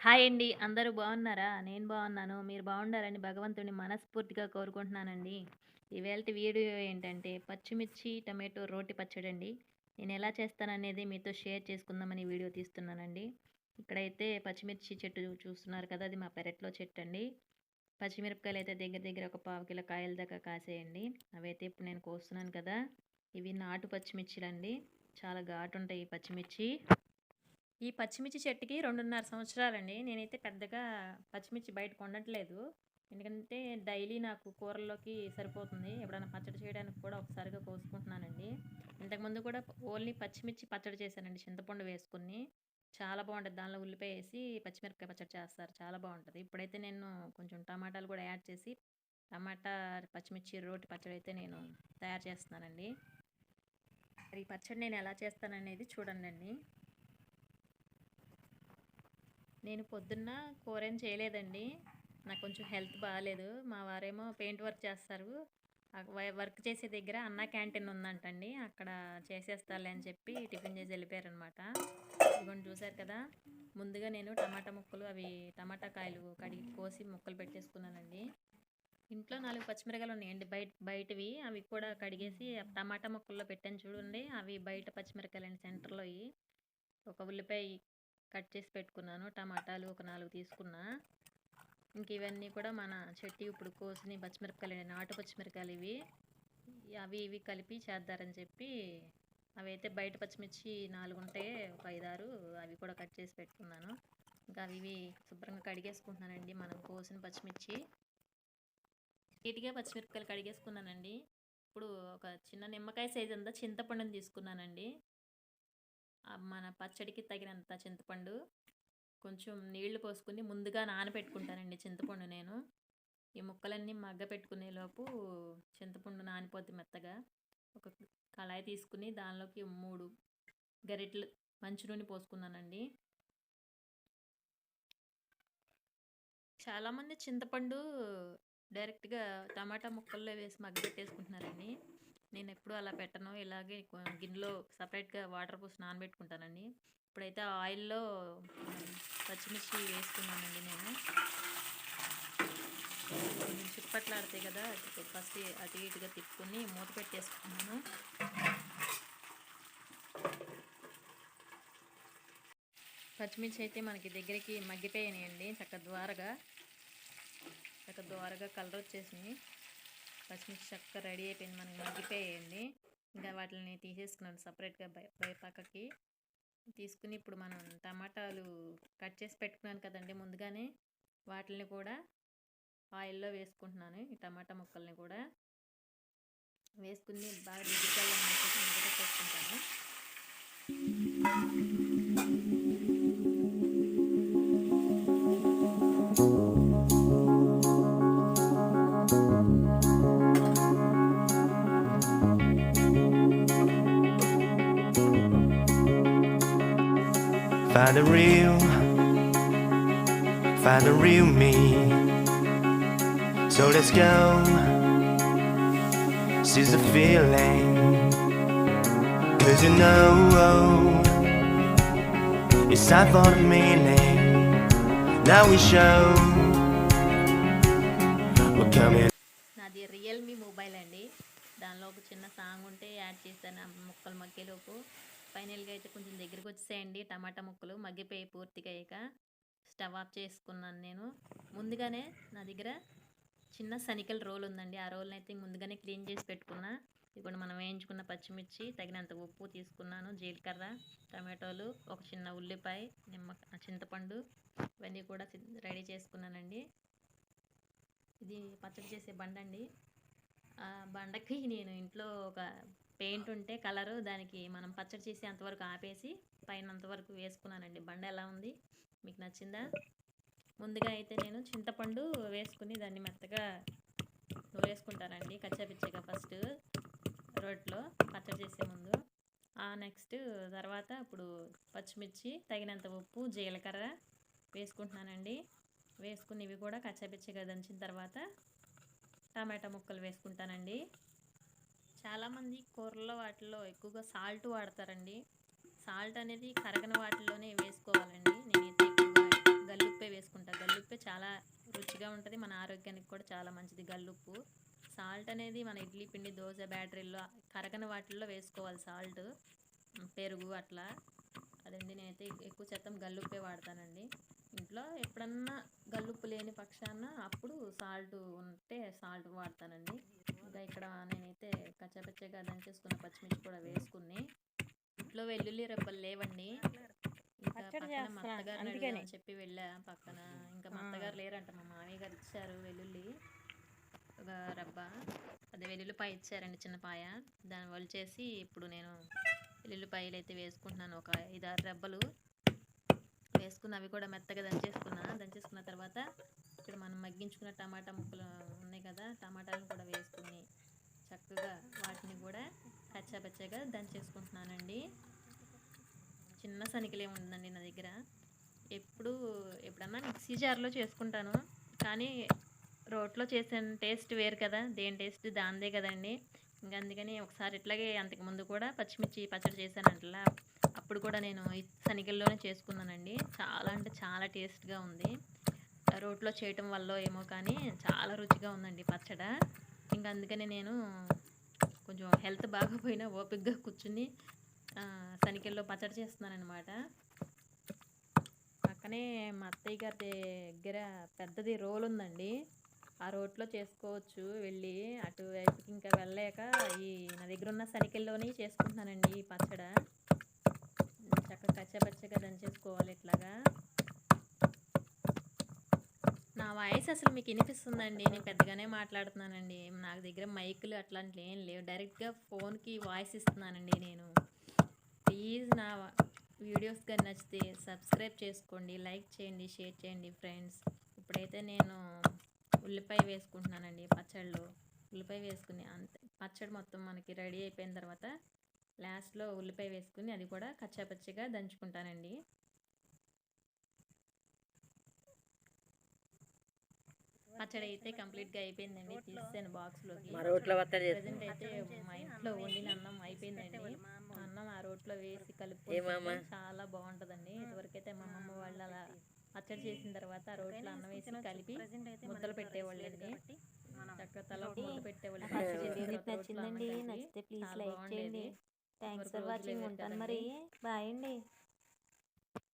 Hi అండి. అందరూ బాగున్నారా? నేను బాగున్నాను. మీరు బాగుండాలని భగవంతుని మనస్ఫూర్తిగా కోరుకుంటున్నానండి. ఈవేళ వీడియో ఏంటంటే పచ్చిమిర్చి టమాటో రోటి పచ్చడి అండి నేను ఎలా చేస్తాననేది మీతో షేర్ చేసుకుందామని వీడియో తీస్తున్నానండి. ఇక్కడైతే పచ్చిమిర్చి చెట్టు చూస్తున్నారు కదా అది మా పెరట్లో చెట్టు అండి పచ్చిమిరపకాయలు అయితే దగ్గర దగ్గర ఒక పావు కిలో కాయల దాకా కాసేయండి. అవైతే ఇప్పుడు నేను కోస్తున్నాను కదా ఇవి నాటు పచ్చిమిర్చిలు అండి చాలా ఘాటు ఉంటాయి ఈ పచ్చిమిర్చి. ఈ పచ్చిమిర్చి చెట్టుకి రెండున్నర సంవత్సరాలండి. నేనైతే పెద్దగా పచ్చిమిర్చి బయట కొనట్లేదు ఎందుకంటే డైలీ నాకు కూరల్లోకి సరిపోతుంది. ఎప్పుడైనా పచ్చడి చేయడానికి కూడా ఒకసారిగా కోసుకుంటున్నానండి. ఇంతకుముందు కూడా ఓన్లీ పచ్చిమిర్చి పచ్చడి చేశానండి. చింతపండు వేసుకుని చాలా బాగుంటుంది. దానిలో ఉల్లిపాయ వేసి పచ్చిమిరపకాయ పచ్చడి చేస్తారు. చాలా బాగుంటుంది. ఇప్పుడైతే నేను కొంచెం టమాటాలు కూడా యాడ్ చేసి టమాటా పచ్చిమిర్చి రోటి పచ్చడి అయితే నేను తయారు చేస్తున్నానండి. మరి ఈ పచ్చడి నేను ఎలా చేస్తాననేది చూడండి నేను పొద్దున్న కూర ఏం చేయలేదండి. నాకు కొంచెం హెల్త్ బాగాలేదు మా వారేమో పెయింట్ వర్క్ చేస్తారు. వ- వర్క్ చేసే దగ్గర అన్న క్యాంటీన్ ఉందంటండి. అక్కడ చేసేస్తాలే అని చెప్పి టిఫిన్ చేసి వెళ్ళిపోయారనమాట. ఇదిగోండి చూసారు కదా. ముందుగా నేను టమాటా ముక్కలు అవి టమాటా కాయలు కడిగి కోసి ముక్కలు పెట్టేసుకున్నానండి. ఇంట్లో నాలుగు పచ్చిమిరకాయలు ఉన్నాయండి. బయట బయటవి అవి కూడా కడిగేసి టమాటా ముక్కల్లో పెట్టాను చూడండి. అవి బయట పచ్చిమిరకాయలు అండి సెంటర్లో ఒక ఉల్లిపాయ కట్ చేసి పెట్టుకున్నాను. టమాటాలు ఒక నాలుగు తీసుకున్నా. ఇంక ఇవన్నీ కూడా మన చెట్టు ఇప్పుడు కోసిన పచ్చిమిరపకాయలు అండి. నాటు పచ్చిమిరపకాయలు ఇవి. అవి ఇవి కలిపి చేద్దారని చెప్పి అవి అయితే బయట పచ్చిమిర్చి నాలుగు ఉంటే ఒక ఐదారు అవి కూడా కట్ చేసి పెట్టుకున్నాను. ఇంకా అవి ఇవి శుభ్రంగా కడిగేసుకుంటున్నానండి మనం కోసిన పచ్చిమిర్చి. నీట్గా పచ్చిమిరపకాయలు కడిగేసుకున్నానండి. ఇప్పుడు ఒక చిన్న నిమ్మకాయ సైజ్ అంతా చింతపండుని తీసుకున్నానండి. మన పచ్చడికి తగినంత చింతపండు కొంచెం నీళ్ళు పోసుకుని ముందుగా నానబెట్టుకుంటానండి చింతపండు నేను. ఈ ముక్కలన్నీ మగ్గ పెట్టుకునే లోపు చింతపండు నానిపోద్ది మెత్తగా. ఒక కళాయి తీసుకుని దానిలోకి మూడు గరిటలు మంచి నూనె పోసుకున్నానండి. చాలామంది చింతపండు డైరెక్ట్గా టమాటా ముక్కల్లో వేసి మగ్గ పెట్టేసుకుంటున్నారండి నేను ఎప్పుడు అలా పెట్టను. ఇలాగే గిన్నెలో సపరేట్గా వాటర్ పోసి నానబెట్టుకుంటానండి. ఇప్పుడైతే ఆయిల్లో పచ్చిమిర్చి వేసుకున్నానండి నేను. కొంచెం చిప్పట్లాడతాయి కదా ఫస్ట్ అటు ఇటుగా తిప్పుకొని మూత పెట్టేసుకున్నాను. పచ్చిమిర్చి అయితే మనకి దగ్గరికి మగ్గిపోయినాయండి చక్క ద్వారగా. చక్క ద్వారగా కలర్ వచ్చేసింది పచ్చిమిర్చి చక్కగా రెడీ అయిపోయింది. మనకి మగ్గిపోయింది ఇంకా వాటిని తీసేసుకున్నాను సపరేట్గా బయ పక్కకి. తీసుకుని ఇప్పుడు మనం టమాటాలు కట్ చేసి పెట్టుకున్నాను కదండి ముందుగానే. వాటిని కూడా ఆయిల్లో వేసుకుంటున్నాను. ఈ టమాటా ముక్కల్ని కూడా. వేసుకుని బాగా దిగుతాయి Find the real, find the real me. So let's go. Seize the feeling. Cause you know it's time for the meaning. Now we show we're coming. నాది రియల్మీ మొబైల్ అండి దానిలో ఒక చిన్న సాంగ్ ఉంటే యాడ్ చేశాను ముక్కలు మక్కేలోపు ఫైనల్గా అయితే కొంచెం దగ్గరికి వచ్చేసేయండి టమాటా ముక్కలు మగ్గిపోయి పూర్తిగా ఇక స్టవ్ ఆఫ్ చేసుకున్నాను నేను. ముందుగానే నా దగ్గర చిన్న సనికల రోల్ ఉందండి. ఆ రోల్ని అయితే ముందుగానే క్లీన్ చేసి పెట్టుకున్నా. ఇప్పుడు మనం వేయించుకున్న పచ్చిమిర్చి తగినంత ఉప్పు తీసుకున్నాను జీలకర్ర టమాటోలు ఒక చిన్న ఉల్లిపాయ నిమ్మ చింతపండు ఇవన్నీ కూడా రెడీ చేసుకున్నానండి. ఇది పచ్చడి చేసే బండ అండి ఆ బండకి నేను ఇంట్లో ఒక పెయింట్ ఉంటే కలరు దానికి మనం పచ్చడి చేసి అంతవరకు ఆపేసి పైన అంతవరకు వేసుకున్నానండి. బండ ఎలా ఉంది? మీకు నచ్చిందా? ముందుగా అయితే నేను చింతపండు వేసుకుని దాన్ని మెత్తగా వేసుకుంటానండి కచ్చాపిచ్చిగా ఫస్ట్ రోట్లో పచ్చడి చేసే ముందు. ఆ నెక్స్ట్ తర్వాత ఇప్పుడు పచ్చిమిర్చి తగినంత ఉప్పు జీలకర్ర వేసుకుంటున్నానండి. వేసుకుని ఇవి కూడా కచ్చాపిచ్చిగా దంచిన తర్వాత టమాటా ముక్కలు వేసుకుంటానండి. చాలామంది కూరల్లో వాటిల్లో ఎక్కువగా సాల్ట్ వాడతారండి. సాల్ట్ అనేది కరగని వాటిలోనే వేసుకోవాలండి. నేనైతే ఎక్కువగా గల్లుప్పే వేసుకుంటాను గల్లుప్పే చాలా రుచిగా ఉంటుంది. మన ఆరోగ్యానికి కూడా చాలా మంచిది గల్లుప్పు. సాల్ట్ అనేది మన ఇడ్లీ పిండి దోశ బ్యాటరీల్లో కరగని వాటిల్లో వేసుకోవాలి సాల్ట్. పెరుగు అట్లా. అదండి నేనైతే ఎక్కువ శాతం గల్లుప్పే వాడతానండి. ఇంట్లో ఎప్పుడన్నా గల్లుప్పు లేని పక్షాన అప్పుడు సాల్ట్ ఉంటే సాల్ట్ వాడతానండి. ఇంకా ఇక్కడ నేనైతే కచ్చాపచ్చగా దంచేసుకున్న పచ్చిమిర్చి కూడా వేసుకుని ఇంట్లో వెల్లుల్లి రెబ్బలు లేవండి. ఇంకా పక్కన మా చెప్పి వెళ్ళా పక్కన. ఇంకా మా అత్తగారు లేరంట మా మామయ్య గారు ఇచ్చారు వెల్లుల్లి ఒక రబ్బ. అదే వెల్లుల్లిపాయ ఇచ్చారండి చిన్న పాయ దాన్ని వలిచేసి ఇప్పుడు నేను వెల్లుల్లిపాయలు అయితే వేసుకుంటున్నాను. ఒక ఐదారు రెబ్బలు వేసుకున్న అవి కూడా మెత్తగా దంచేసుకున్నా. దంచేసుకున్న తర్వాత ఇక్కడ మనం మగ్గించుకున్న టమాటా ముక్కలు ఉన్నాయి కదా టమాటాలను కూడా వేసుకుని చక్కగా వాటిని కూడా కచ్చాపచ్చగా దంచేసుకుంటున్నానండి. చిన్న సనికిలే ఉందండి నా దగ్గర. ఎప్పుడు ఎప్పుడన్నా మిక్సీ జార్లో చేసుకుంటాను కానీ రోట్లో చేసిన టేస్ట్ వేరు కదా దేని టేస్ట్ దాందే కదండి. ఇంకా అందుకని ఒకసారి ఇట్లాగే అంతకు ముందు కూడా పచ్చిమిర్చి పచ్చడి చేశాను అట్లా అప్పుడు కూడా నేను ఈ సనికల్లోనే చేసుకున్నానండి. చాలా అంటే చాలా టేస్ట్గా ఉంది. రోట్లో చేయటం వల్ల ఏమో కానీ చాలా రుచిగా ఉందండి పచ్చడ. ఇంకా అందుకనే నేను కొంచెం హెల్త్ బాగోపోయినా ఓపికగా కూర్చుని ఆ, పచ్చడి చేస్తున్నాను అనమాట పక్కనే మా అత్తయ్య గారి దగ్గర పెద్దది రోల్ ఉందండి. ఆ రోడ్లో చేసుకోవచ్చు వెళ్ళి అటువైపుకి ఇంకా వెళ్ళలేక ఈ నా దగ్గర ఉన్న సనికెల్లోనే చేసుకుంటున్నానండి ఈ పచ్చడ. చక్కగా కచ్చపచ్చగా దంచేసుకోవాలి ఇట్లాగా. వాయిస్ అసలు మీకు వినిపిస్తుందండి. నేను పెద్దగానే మాట్లాడుతున్నానండి. నాకు దగ్గర మైకులు అట్లాంటివి ఏం లేవు. డైరెక్ట్గా ఫోన్కి వాయిస్ ఇస్తున్నానండి నేను. ప్లీజ్ నా వీడియోస్ కానీ నచ్చితే సబ్స్క్రైబ్ చేసుకోండి. లైక్ చేయండి. షేర్ చేయండి ఫ్రెండ్స్. ఇప్పుడైతే నేను ఉల్లిపాయ వేసుకుంటున్నానండి పచ్చళ్ళు. ఉల్లిపాయ వేసుకుని అంతే. పచ్చడి మొత్తం మనకి రెడీ అయిపోయిన తర్వాత లాస్ట్లో ఉల్లిపాయ వేసుకుని అది కూడా కచ్చాపచ్చిగా దంచుకుంటానండి. పచ్చడి అయితే కంప్లీట్గా అయిపోయిందండి. తీసాను బాక్స్లోకి. మా రోట్లో వత్తడి ప్రజెంట్ అయితే మా ఇంట్లో వండిన అన్నం అయిపోయిందండి. అన్నం ఆ రోట్లో వేసి? తింటే చాలా బాగుంటుందండి. ఇదివరకైతే మా అమ్మమ్మ వాళ్ళు అలా పచ్చడి చేసిన తర్వాత ఆ రోట్లో అన్నం వేసి కలిపి ముద్దలు పెట్టేవాళ్ళండి చక్కగా ముద్ద పెట్టేవాళ్ళు. కలిపి నచ్చితే ప్లీజ్ చాలా లైక్ చేయండి. థ్యాంక్స్ ఫర్ వాచింగ్ ఉంటాను. మరి. బాయ్ అండి.